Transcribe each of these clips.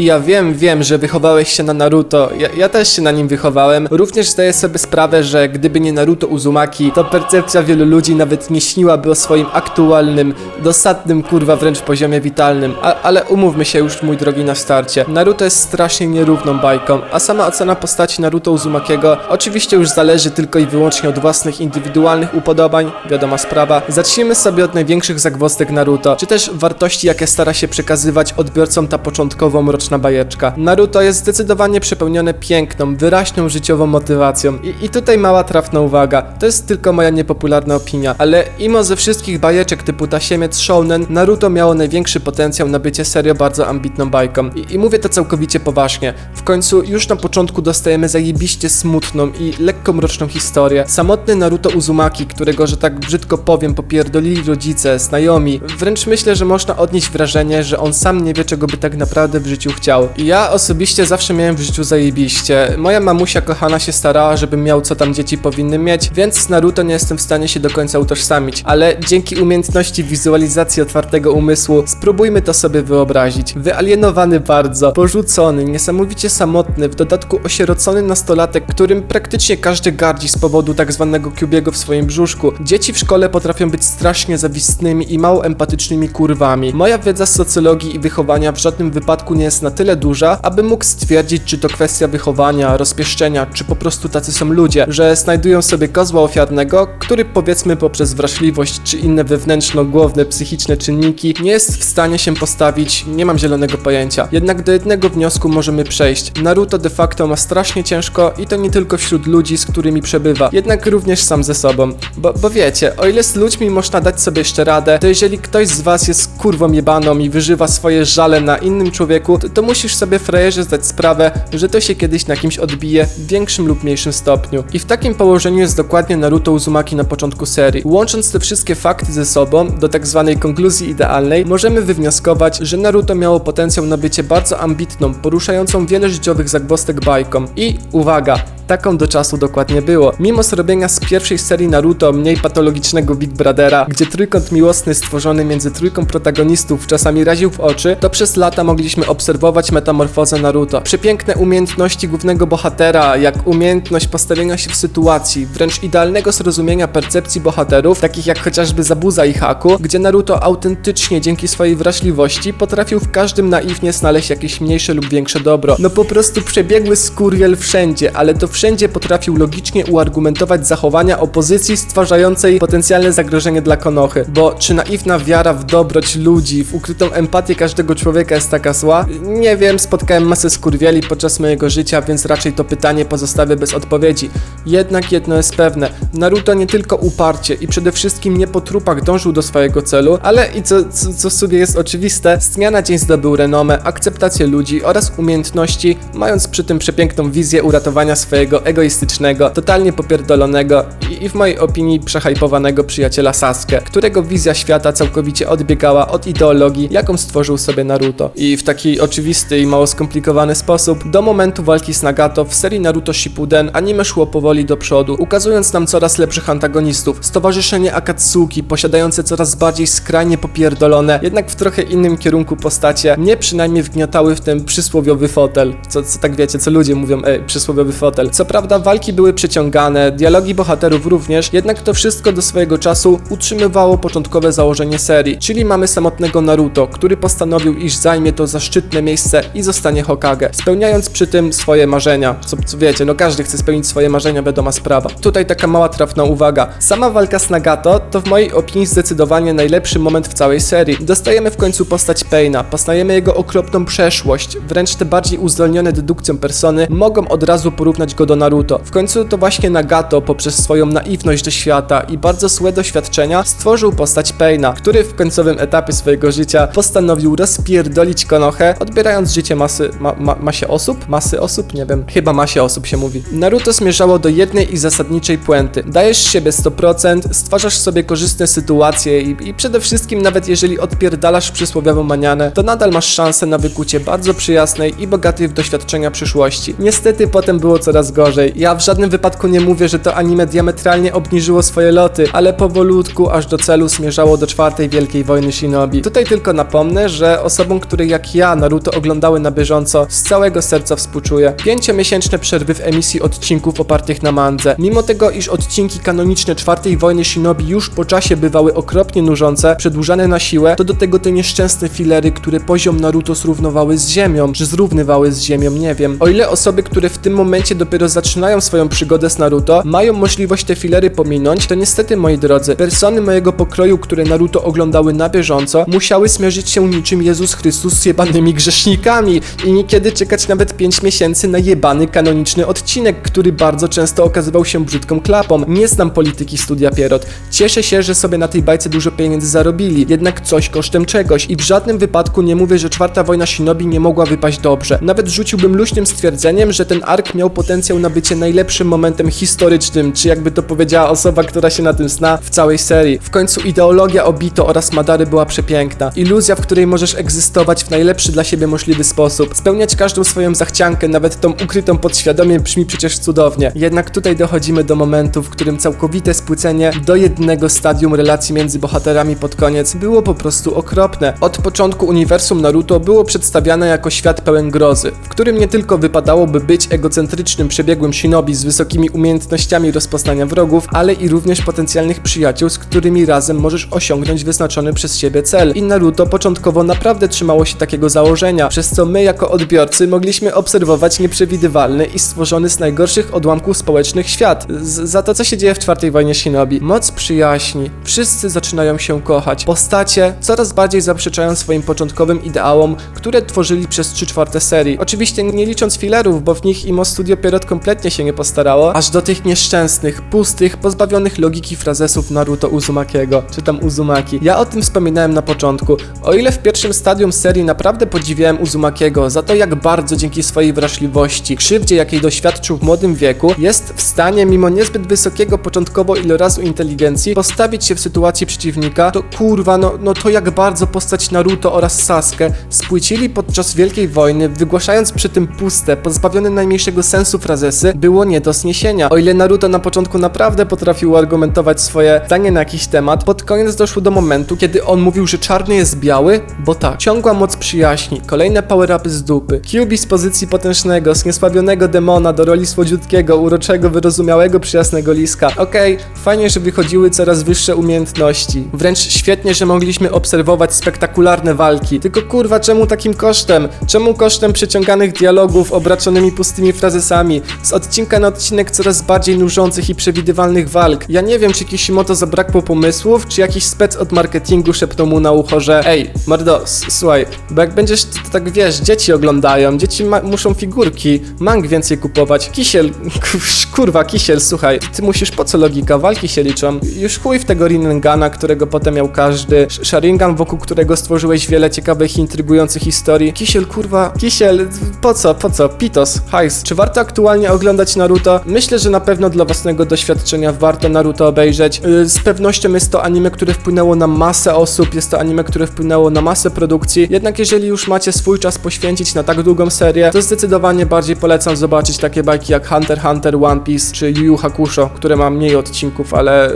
I ja wiem, wiem, że wychowałeś się na Naruto. Ja, ja też się na nim wychowałem. Również zdaję sobie sprawę, że gdyby nie Naruto Uzumaki, to percepcja wielu ludzi nawet nie śniłaby o swoim aktualnym, dosadnym kurwa wręcz poziomie witalnym. A, ale umówmy się już, mój drogi, na starcie. Naruto jest strasznie nierówną bajką, a sama ocena postaci Naruto Uzumakiego oczywiście już zależy tylko i wyłącznie od własnych indywidualnych upodobań, wiadoma sprawa. Zacznijmy sobie od największych zagwozdek Naruto, czy też wartości, jakie stara się przekazywać odbiorcom ta początkowo mroczna bajeczka. Naruto jest zdecydowanie przepełnione piękną, wyraźną życiową motywacją. I, I tutaj mała trafna uwaga, to jest tylko moja niepopularna opinia, ale imo ze wszystkich bajeczek typu Tasiemiec Shounen, Naruto miało największy potencjał na bycie serio bardzo ambitną bajką. I, I mówię to całkowicie poważnie. W końcu już na początku dostajemy zajebiście smutną i lekko mroczną historię. Samotny Naruto Uzumaki, którego, że tak brzydko powiem, popierdolili rodzice, znajomi. Wręcz myślę, że można odnieść wrażenie, że on sam nie wie, czego by tak naprawdę w życiu chciał. I ja osobiście zawsze miałem w życiu zajebiście. Moja mamusia kochana się starała, żebym miał co tam dzieci powinny mieć, więc z Naruto nie jestem w stanie się do końca utożsamić. Ale dzięki umiejętności wizualizacji otwartego umysłu, spróbujmy to sobie wyobrazić. Wyalienowany bardzo, porzucony, niesamowicie samotny, w dodatku osierocony nastolatek, którym praktycznie każdy gardzi z powodu tak zwanego Cubiego w swoim brzuszku. Dzieci w szkole potrafią być strasznie zawistnymi i mało empatycznymi kurwami. Moja wiedza z socjologii i wychowania w żadnym wypadku nie jest na tyle duża, aby mógł stwierdzić, czy to kwestia wychowania, rozpieszczenia, czy po prostu tacy są ludzie, że znajdują sobie kozła ofiarnego, który powiedzmy poprzez wrażliwość czy inne wewnętrzno-głowne psychiczne czynniki nie jest w stanie się postawić, nie mam zielonego pojęcia. Jednak do jednego wniosku możemy przejść. Naruto de facto ma strasznie ciężko i to nie tylko wśród ludzi, z którymi przebywa, jednak również sam ze sobą. Bo, bo wiecie, o ile z ludźmi można dać sobie jeszcze radę, to jeżeli ktoś z was jest kurwą jebaną i wyżywa swoje żale na innym człowieku, to, to musisz sobie frajerze zdać sprawę, że to się kiedyś na kimś odbije w większym lub mniejszym stopniu. I w takim położeniu jest dokładnie Naruto Uzumaki na początku serii. Łącząc te wszystkie fakty ze sobą do tak zwanej konkluzji idealnej, możemy wywnioskować, że Naruto miało potencjał na bycie bardzo ambitną, poruszającą wiele życiowych zagwozdek bajką. I uwaga, taką do czasu dokładnie było. Mimo zrobienia z pierwszej serii Naruto mniej patologicznego Big Brothera, gdzie trójkąt miłosny stworzony między trójką protagonistów czasami raził w oczy, to przez lata mogliśmy obserwować metamorfozę Naruto. Przepiękne umiejętności głównego bohatera, jak umiejętność postawienia się w sytuacji, wręcz idealnego zrozumienia percepcji bohaterów, takich jak chociażby Zabuza i Haku, gdzie Naruto autentycznie dzięki swojej wrażliwości potrafił w każdym naiwnie znaleźć jakieś mniejsze lub większe dobro. No po prostu przebiegły skurwiel wszędzie, ale to wszędzie potrafił logicznie uargumentować zachowania opozycji stwarzającej potencjalne zagrożenie dla Konochy. Bo czy naiwna wiara w dobroć ludzi, w ukrytą empatię każdego człowieka jest taka zła? Nie wiem, spotkałem masę skurwieli podczas mojego życia, więc raczej to pytanie pozostawię bez odpowiedzi. Jednak jedno jest pewne, Naruto nie tylko uparcie i przede wszystkim nie po trupach dążył do swojego celu, ale i co, co, co w sobie jest oczywiste, z dnia na dzień zdobył renomę, akceptację ludzi oraz umiejętności, mając przy tym przepiękną wizję uratowania swojego egoistycznego, totalnie popierdolonego i, i w mojej opinii przehajpowanego przyjaciela Sasuke, którego wizja świata całkowicie odbiegała od ideologii, jaką stworzył sobie Naruto. I w taki oczywisty i mało skomplikowany sposób, do momentu walki z Nagato w serii Naruto Shippuden anime szło powoli do przodu, ukazując nam coraz lepszych antagonistów, stowarzyszenie Akatsuki, posiadające coraz bardziej skrajnie popierdolone, jednak w trochę innym kierunku postacie, mnie przynajmniej wgniatały w ten przysłowiowy fotel, co, co tak wiecie, co ludzie mówią, e, przysłowiowy fotel. Co prawda walki były przeciągane, dialogi bohaterów również, jednak to wszystko do swojego czasu utrzymywało początkowe założenie serii, czyli mamy samotnego Naruto, który postanowił, iż zajmie to zaszczytne miejsce i zostanie Hokage, spełniając przy tym swoje marzenia. Co, co wiecie, no każdy chce spełnić swoje marzenia, wiadoma sprawa. Tutaj taka mała trafna uwaga. Sama walka z Nagato to w mojej opinii zdecydowanie najlepszy moment w całej serii. Dostajemy w końcu postać Paina, poznajemy jego okropną przeszłość, wręcz te bardziej uzdolnione dedukcją persony mogą od razu porównać go do Naruto. W końcu to właśnie Nagato poprzez swoją naiwność do świata i bardzo złe doświadczenia stworzył postać Paina, który w końcowym etapie swojego życia postanowił rozpierdolić Konohę, odbierając życie masy, ma, ma, masie osób? Masy osób? Nie wiem. Chyba masie osób się mówi. Naruto zmierzało do jednej i zasadniczej puenty. Dajesz siebie 100%, stwarzasz sobie korzystne sytuacje i, i przede wszystkim nawet jeżeli odpierdalasz przysłowiową manianę, to nadal masz szansę na wykucie bardzo przyjaznej i bogatej w doświadczenia przyszłości. Niestety potem było coraz gorzej. Ja w żadnym wypadku nie mówię, że to anime diametralnie obniżyło swoje loty, ale powolutku aż do celu zmierzało do czwartej wielkiej wojny shinobi. Tutaj tylko napomnę, że osobom, które jak ja Naruto oglądały na bieżąco, z całego serca współczuję. Pięciomiesięczne przerwy w emisji odcinków opartych na mandze. Mimo tego, iż odcinki kanoniczne czwartej wojny shinobi już po czasie bywały okropnie nużące, przedłużane na siłę, to do tego te nieszczęsne filery, które poziom Naruto zrównowały z ziemią, czy zrównywały z ziemią, nie wiem. O ile osoby, które w tym momencie dopiero zaczynają swoją przygodę z Naruto, mają możliwość te filery pominąć, to niestety, moi drodzy, persony mojego pokroju, które Naruto oglądały na bieżąco, musiały smierzyć się niczym Jezus Chrystus z jebanymi grzesznikami i niekiedy czekać nawet 5 miesięcy na jebany kanoniczny odcinek, który bardzo często okazywał się brzydką klapą. Nie znam polityki studia Pierrot. Cieszę się, że sobie na tej bajce dużo pieniędzy zarobili, jednak coś kosztem czegoś i w żadnym wypadku nie mówię, że czwarta wojna Shinobi nie mogła wypaść dobrze. Nawet rzuciłbym luźnym stwierdzeniem, że ten ark miał potencjał na bycie najlepszym momentem historycznym, czy jakby to powiedziała osoba, która się na tym zna w całej serii. W końcu ideologia Obito oraz Madary była przepiękna. Iluzja, w której możesz egzystować w najlepszy dla siebie możliwy sposób. Spełniać każdą swoją zachciankę, nawet tą ukrytą podświadomie brzmi przecież cudownie. Jednak tutaj dochodzimy do momentu, w którym całkowite spłycenie do jednego stadium relacji między bohaterami pod koniec było po prostu okropne. Od początku uniwersum Naruto było przedstawiane jako świat pełen grozy, w którym nie tylko wypadałoby być egocentrycznym, przebiegłym shinobi z wysokimi umiejętnościami rozpoznania wrogów, ale i również potencjalnych przyjaciół, z którymi razem możesz osiągnąć wyznaczony przez siebie cel. I Naruto początkowo naprawdę trzymało się takiego założenia, przez co my jako odbiorcy mogliśmy obserwować nieprzewidywalny i stworzony z najgorszych odłamków społecznych świat. Z za to, co się dzieje w czwartej wojnie shinobi. Moc przyjaźni, wszyscy zaczynają się kochać. Postacie coraz bardziej zaprzeczają swoim początkowym ideałom, które tworzyli przez 3 czwarte serii. Oczywiście nie licząc filerów, bo w nich Imo Studio Pierrot kompletnie się nie postarało, aż do tych nieszczęsnych, pustych, pozbawionych logiki frazesów Naruto Uzumakiego, czy tam Uzumaki. Ja o tym wspominałem na początku. O ile w pierwszym stadium serii naprawdę podziwiałem Uzumakiego za to, jak bardzo dzięki swojej wrażliwości, krzywdzie, jakiej doświadczył w młodym wieku, jest w stanie, mimo niezbyt wysokiego początkowo ilorazu inteligencji, postawić się w sytuacji przeciwnika, to kurwa, no, no to jak bardzo postać Naruto oraz Sasuke spłycili podczas Wielkiej Wojny, wygłaszając przy tym puste, pozbawione najmniejszego sensu frazesy, było nie do zniesienia. O ile Naruto na początku naprawdę potrafił argumentować swoje zdanie na jakiś temat, pod koniec doszło do momentu, kiedy on mówił, że czarny jest biały, bo tak, ciągła moc przyjaźni, kolejne power-upy z dupy, Kyubi z pozycji potężnego, zniesławionego demona do roli słodziutkiego, uroczego, wyrozumiałego, przyjaznego liska. Okej, fajnie, że wychodziły coraz wyższe umiejętności. Wręcz świetnie, że mogliśmy obserwować spektakularne walki. Tylko kurwa, czemu takim kosztem? Czemu kosztem przeciąganych dialogów obraczonymi pustymi frazesami? Z odcinka na odcinek coraz bardziej nużących i przewidywalnych walk. Ja nie wiem, czy Kishimoto zabrakło pomysłów, czy jakiś spec od marketingu szepnął mu na ucho, że ej, mordo, słuchaj, bo jak będziesz, to, tak wiesz, dzieci oglądają, dzieci muszą figurki, mang więcej kupować. Kisiel, kurwa, Kisiel, słuchaj, ty musisz, po co logika? Walki się liczą. Już chuj w tego Rinnegan'a, którego potem miał każdy, Sh- Sharingan, wokół którego stworzyłeś wiele ciekawych intrygujących historii. Kisiel, kurwa, Kisiel, po co, po co? Pitos, hajs. Czy warto aktualnie oglądać Naruto? Myślę, że na pewno dla własnego doświadczenia warto Naruto obejrzeć. Yy, Z pewnością jest to anime, które wpłynęło na masę osób, jest to anime, które wpłynęło na masę produkcji, jednak jeżeli już macie swój czas poświęcić na tak długą serię, to zdecydowanie bardziej polecam zobaczyć takie bajki jak Hunter x Hunter, One Piece czy Yu Yu Hakusho, które ma mniej odcinków, ale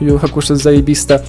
yy, Yu Yu Hakusho jest zajebiste.